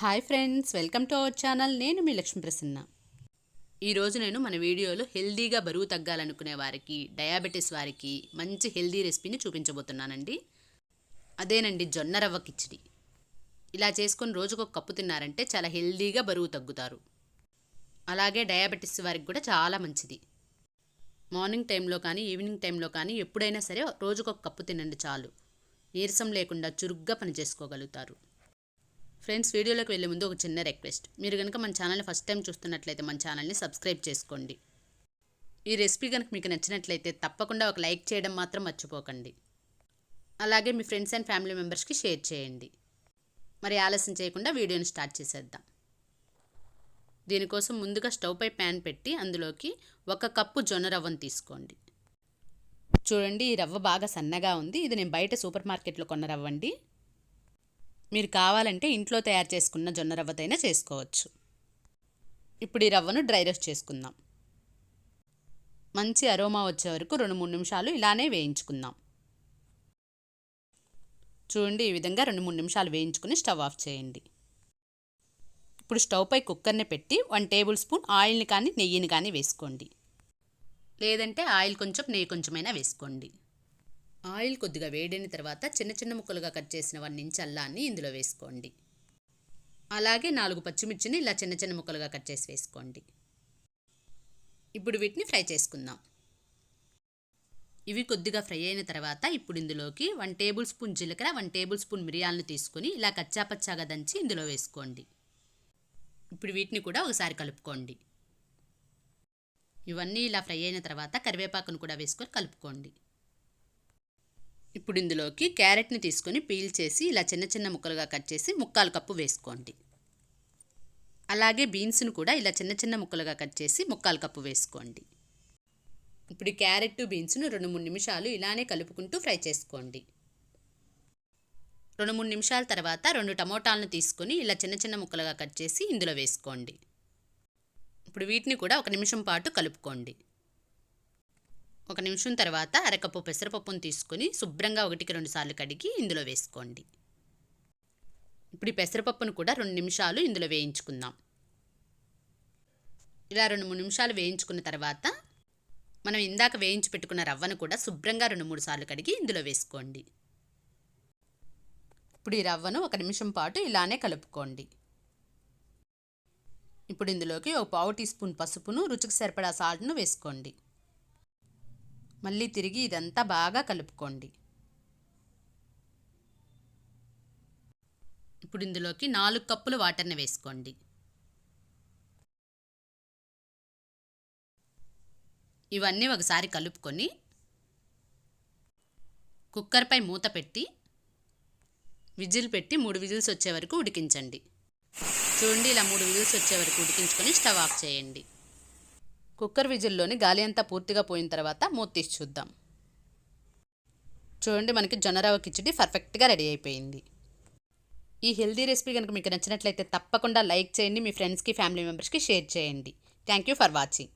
Hi friends welcome to our channel. నేను మీ లక్ష్మీ ప్రసన్న. ఈరోజు నేను మన వీడియోలో హెల్దీగా బరువు తగ్గాలనుకునే వారికి డయాబెటీస్ వారికి మంచి హెల్దీ రెసిపీని చూపించబోతున్నానండి. అదేనండి జొన్న రవ్వ కిచిడి. ఇలా చేసుకొని రోజుకు ఒక కప్పు తిన్నారంటే చాలా హెల్దీగా బరువు తగ్గుతారు. అలాగే డయాబెటీస్ వారికి కూడా చాలా మంచిది. మార్నింగ్ టైంలో కానీ ఈవినింగ్ టైంలో కానీ ఎప్పుడైనా సరే రోజుకొక కప్పు తినండి చాలు. నీరసం లేకుండా చురుగ్గా పనిచేసుకోగలుగుతారు ఫ్రెండ్స్ వీడియోలోకి వెళ్ళే ముందు ఒక చిన్న రిక్వెస్ట్ మీరు కనుక మన ఛానల్ని ఫస్ట్ టైం చూస్తున్నట్లయితే మన ఛానల్ని సబ్స్క్రైబ్ చేసుకోండి. ఈ రెసిపీ కనుక మీకు నచ్చినట్లయితే తప్పకుండా ఒక లైక్ చేయడం మాత్రం మర్చిపోకండి. అలాగే మీ ఫ్రెండ్స్ అండ్ ఫ్యామిలీ మెంబర్స్కి షేర్ చేయండి. మరి ఆలస్యం చేయకుండా వీడియోని స్టార్ట్ చేసేద్దాం. దీనికోసం ముందుగా స్టవ్ పై ప్యాన్ పెట్టి అందులోకి ఒక కప్పు జొన్న రవ్వను తీసుకోండి. చూడండి ఈ రవ్వ బాగా సన్నగా ఉంది. ఇది నేను బయట సూపర్ మార్కెట్లో కొన్న రవ్వండి. మీరు కావాలంటే ఇంట్లో తయారు చేసుకున్న జొన్న రవ్వతైనా చేసుకోవచ్చు. ఇప్పుడు ఈ రవ్వను డ్రై రోస్ట్ చేసుకుందాం. మంచి అరోమా వచ్చే వరకు రెండు మూడు నిమిషాలు ఇలానే వేయించుకుందాం. చూడండి ఈ విధంగా రెండు మూడు నిమిషాలు వేయించుకుని స్టవ్ ఆఫ్ చేయండి. ఇప్పుడు స్టవ్ పై కుక్కర్ని పెట్టి వన్ టేబుల్ స్పూన్ ఆయిల్ని కానీ నెయ్యిని కానీ వేసుకోండి. లేదంటే ఆయిల్ కొంచెం నెయ్యి కొంచెమైనా వేసుకోండి. ఆయిల్ కొద్దిగా వేడైన తర్వాత చిన్న చిన్న ముక్కలుగా కట్ చేసిన వన్ ఇంచ్ అల్లాన్ని ఇందులో వేసుకోండి. అలాగే నాలుగు పచ్చిమిర్చిని ఇలా చిన్న చిన్న ముక్కలుగా కట్ చేసి వేసుకోండి. ఇప్పుడు వీటిని ఫ్రై చేసుకుందాం. ఇవి కొద్దిగా ఫ్రై అయిన తర్వాత ఇప్పుడు ఇందులోకి వన్ టేబుల్ స్పూన్ జీలకర్ర వన్ టేబుల్ స్పూన్ మిరియాలను తీసుకొని ఇలా కచ్చాపచ్చాగా దంచి ఇందులో వేసుకోండి. ఇప్పుడు వీటిని కూడా ఒకసారి కలుపుకోండి. ఇవన్నీ ఇలా ఫ్రై అయిన తర్వాత కరివేపాకును కూడా వేసుకొని కలుపుకోండి. ఇప్పుడు ఇందులోకి క్యారెట్ని తీసుకొని పీల్ చేసి ఇలా చిన్న చిన్న ముక్కలుగా కట్ చేసి ముక్కాలు కప్పు వేసుకోండి. అలాగే బీన్స్ను కూడా ఇలా చిన్న చిన్న ముక్కలుగా కట్ చేసి ముక్కాలు కప్పు వేసుకోండి. ఇప్పుడు క్యారెట్ బీన్స్ను రెండు మూడు నిమిషాలు ఇలానే కలుపుకుంటూ ఫ్రై చేసుకోండి. రెండు మూడు నిమిషాల తర్వాత రెండు టమోటాలను తీసుకొని ఇలా చిన్న చిన్న ముక్కలుగా కట్ చేసి ఇందులో వేసుకోండి. ఇప్పుడు వీటిని కూడా ఒక నిమిషం పాటు కలుపుకోండి. ఒక నిమిషం తర్వాత అరకప్పు పెసరపప్పును తీసుకొని శుభ్రంగా ఒకటికి రెండు సార్లు కడిగి ఇందులో వేసుకోండి. ఇప్పుడు ఈ పెసరపప్పును కూడా రెండు నిమిషాలు ఇందులో వేయించుకుందాం. ఇలా రెండు మూడు నిమిషాలు వేయించుకున్న తర్వాత మనం ఇందాక వేయించి పెట్టుకున్న రవ్వను కూడా శుభ్రంగా రెండు మూడు సార్లు కడిగి ఇందులో వేసుకోండి. ఇప్పుడు ఈ రవ్వను ఒక నిమిషం పాటు ఇలానే కలుపుకోండి. ఇప్పుడు ఇందులోకి ఒక పావు టీ స్పూన్ పసుపును రుచికి సరిపడా సాల్ట్ను వేసుకోండి. మళ్ళీ తిరిగి ఇదంతా బాగా కలుపుకోండి. ఇప్పుడు ఇందులోకి నాలుగు కప్పులు వాటర్ని వేసుకోండి. ఇవన్నీ ఒకసారి కలుపుకొని కుక్కర్పై మూత పెట్టి విజిల్ పెట్టి మూడు విజిల్స్ వచ్చే వరకు ఉడికించండి. చూడండి ఇలా మూడు విజిల్స్ వచ్చే వరకు ఉడికించుకొని స్టవ్ ఆఫ్ చేయండి. కుక్కర్ విజిల్లోని గాలి అంతా పూర్తిగా పోయిన తర్వాత మూత తీసి చూద్దాం. చూడండి మనకి జొన్నరవ కిచిడి పర్ఫెక్ట్గా రెడీ అయిపోయింది. ఈ హెల్దీ రెసిపీ కనుక మీకు నచ్చినట్లయితే తప్పకుండా లైక్ చేయండి మీ ఫ్రెండ్స్కి ఫ్యామిలీ మెంబర్స్కి షేర్ చేయండి. Thank you for watching.